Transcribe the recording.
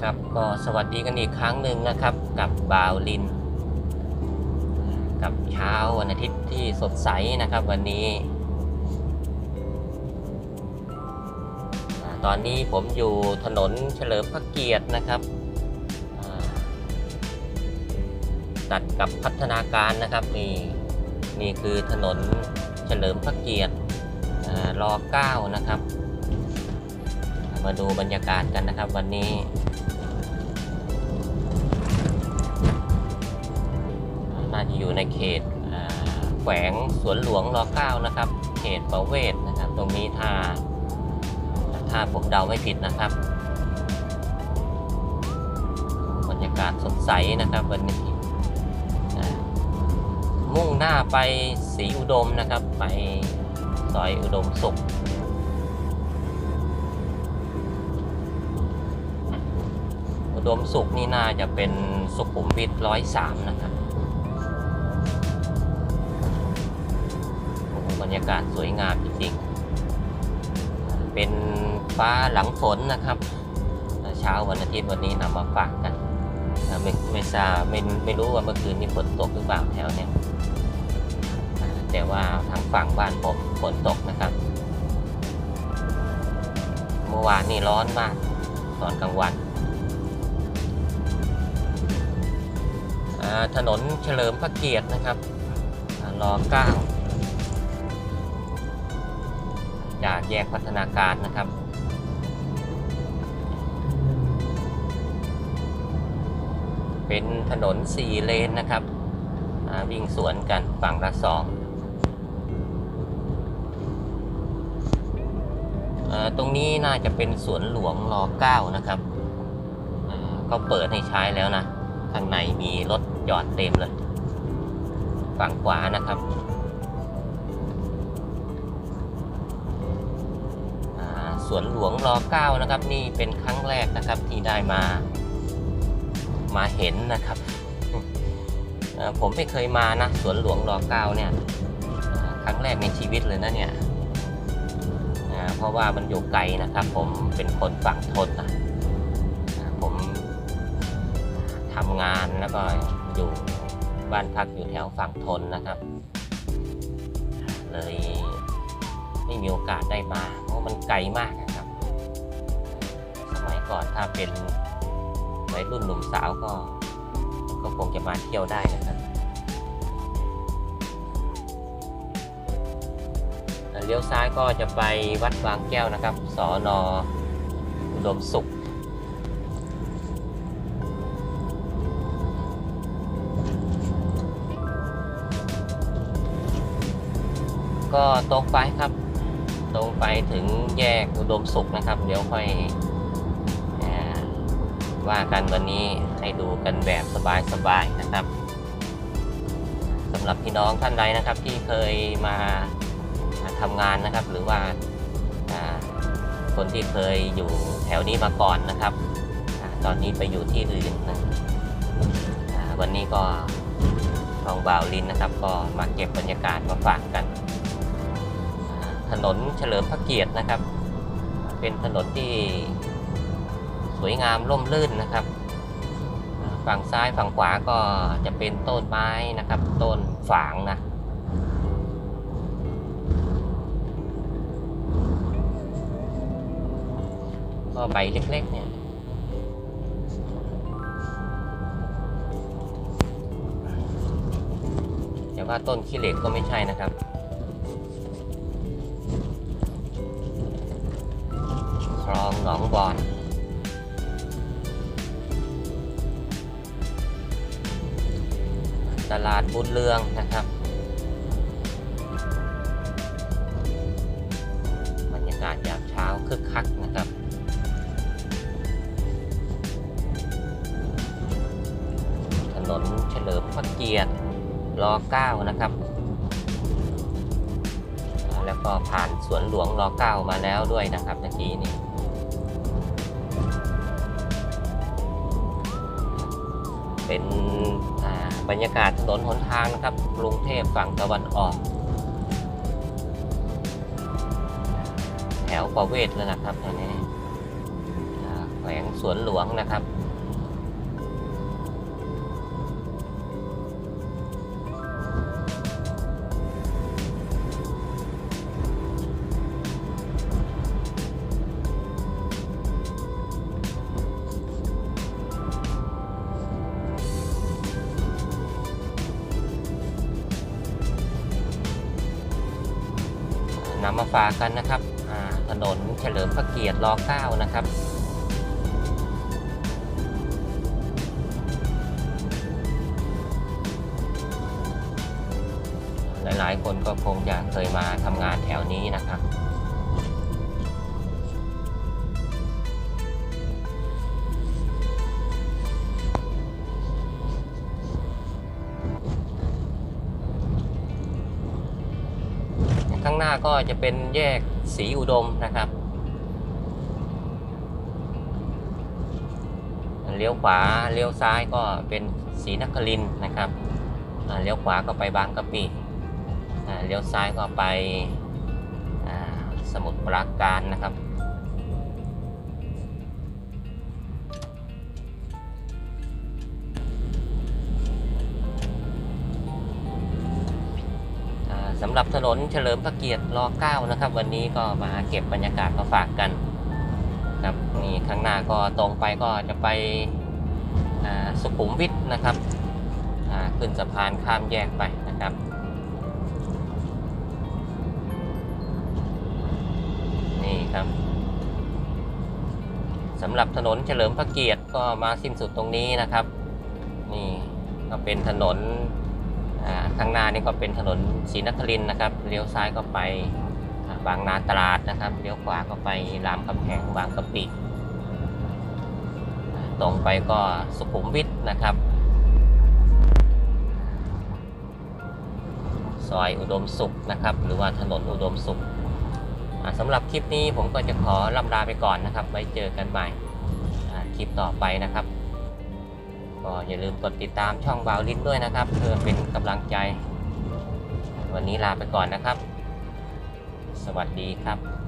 ครับก็สวัสดีกันอีกครั้งหนึ่งนะครับ กับบาวลิน กับเช้าวันอาทิตย์ที่สดใสนะครับวันนี้ ตอนนี้ผมอยู่ถนนเฉลิมพระเกียรตินะครับตัดกับพัฒนาการนะครับนี่นี่คือถนนเฉลิมพระเกียรติรอเก้านะครับ มาดูบรรยากาศกันนะครับวันนี้ จะอยู่ในเขตแขวงสวนหลวงรเก้านะครับ เขตประเวศนะครับ ตรงนี้ถ้า ถ้าผมเดาไม่ผิดนะครับบรรยากาศสดใสนะครับวันนี้มุ่งหน้าไปศรีอุดมนะครับ ไปซอยอุดมสุขอุดมสุขนี่น่าจะเป็นสุขุมวิทร้อยสามนะครับ รยากาศสวยงามจริงๆ เป็นฟ้าหลังฝนนะครับ เช้าวันอาทิตย์วันนี้นำมาฝากกันไม่ไม่ทราบไม่ไม่รู้ว่าเมื่อคืนนี้ฝนตกหรือเปล่าแถวเนี้ยแต่ว่าทางฝั่งบ้านผมฝนตกนะครับ เมื่อวานนี่ร้อนมากตอนกลางวันถนนเฉลิมพระเกียรตินะครับรอเก้า จากแยกพัฒนาการนะครับ เป็นถนนสี่เลนนะครับ วิ่งสวนกันฝั่งละสองตรงนี้น่าจะเป็นสวนหลวงรอเก้านะครับ ก็เปิดให้ใช้แล้วนะ ข้างในมีรถจอดเต็มเลย ฝั่งขวานะครับ สวนหลวงรอเก้านะครับ นี่เป็นครั้งแรกนะครับที่ได้มา มาเห็นนะครับ ผมไม่เคยมานะสวนหลวงรอเก้าเนี่ยครั้งแรกในชีวิตเลยนะเนี่ยเพราะว่ามันอยู่ไกลนะครับ ผมเป็นคนฝั่งทนนะผมทำงานแล้วก็อยู่บ้านพักอยู่แถวฝั่งทนนะครับ เลยไม่มีโอกาสได้มา เพราะมันไกลมาก ก่อนถ้าเป็นวัยรุ่นหนุ่มสาวก็ก็คงจะมาเที่ยวได้นะครับเลี้ยวซ้ายก็จะไปวัดบางแก้วนะครับ สอนออุดมสุข ก็ตรงไปครับ ตรงไปถึงแยกอุดมสุขนะครับ เดี๋ยวค่อย ว่ากันวันนี้ให้ดูกันแบบสบายๆนะครับสำหรับพี่น้องท่านใดนะครับที่เคยมาทำงานนะครับ หรือว่าคนที่เคยอยู่แถวนี้มาก่อนนะครับ ตอนนี้ไปอยู่ที่อื่นนะอ่าวันนี้ก็ทองบ่าวลินนะครับ ก็มาเก็บบรรยากาศมาฝากกัน ถนนเฉลิมพระเกียรตินะครับ เป็นถนนที่ สวยงามร่มรื่นนะครับ ฝั่งซ้ายฝั่งขวาก็จะเป็นต้นไม้นะครับ ต้นฝางนะก็ใบเล็กๆเนี่ยแต่ว่าต้นขี้เหล็กก็ไม่ใช่นะครับคลองหนองบอน ตลาดบุญเรืองนะครับ บรรยากาศยามเช้าคึกคักนะครับถนนเฉลิมพระเกียรติรอเก้านะครับแล้วก็ผ่านสวนหลวงรอเก้ามาแล้วด้วยนะครับเมื่อกี้นี่เป็น บรรยากาศถนนหนทางนะครับกรุงเทพฝั่งตะวันออก แถวประเวศเลยนะครับแถวนี้แขวงสวนหลวงนะครับ นำมาฝากกันนะครับถนนเฉลิมพระเกียรติร9นะครับหลายๆ คนก็คงจะเคยมาทำงานแถวนี้นะครับางหน้าก็จะเป็นแยกสีอุดมนะครับ เลี้ยวขวาเลี้ยวซ้ายก็เป็นสีนครินนะครับเลี้ยวขวาก็ไปบางกะปิเลี้ยวซ้ายก็ไปสมุทรปราการนะครับ สำหรับถนนเฉลิมพระเกียรติร9นะครับ วันนี้ก็มาเก็บบรรยากาศมาฝากกันครับนี่ข้างหน้าก็ตรงไปก็จะไปสุขุมวิทนะครับขึ้นสะพานข้ามแยกไปนะครับนี่ครับสำหรับถนนเฉลิมพระเกียรติก็มาสิ้นสุดตรงนี้นะครับ นี่ก็เป็นถนน ข้างหน้านี่ก็เป็นถนนศรีนครินนะครับเลี้ยวซ้ายก็ไปบางนาตราดนะครับเลี้ยวขวาก็ไปรามคำแหงบางกะปิตรงไปก็สุขุมวิทนะครับ ซอยอุดมสุขนะครับ หรือว่าถนนอุดมสุขสำหรับคลิปนี้ผมก็จะขอลำลาไปก่อนนะครับ ไว้เจอกันใหม่คลิปต่อไปนะครับ ก็อย่าลืมกดติดตามช่องบาวลินด้วยนะครับ เพื่อเป็นกำลังใจ วันนี้ลาไปก่อนนะครับ สวัสดีครับ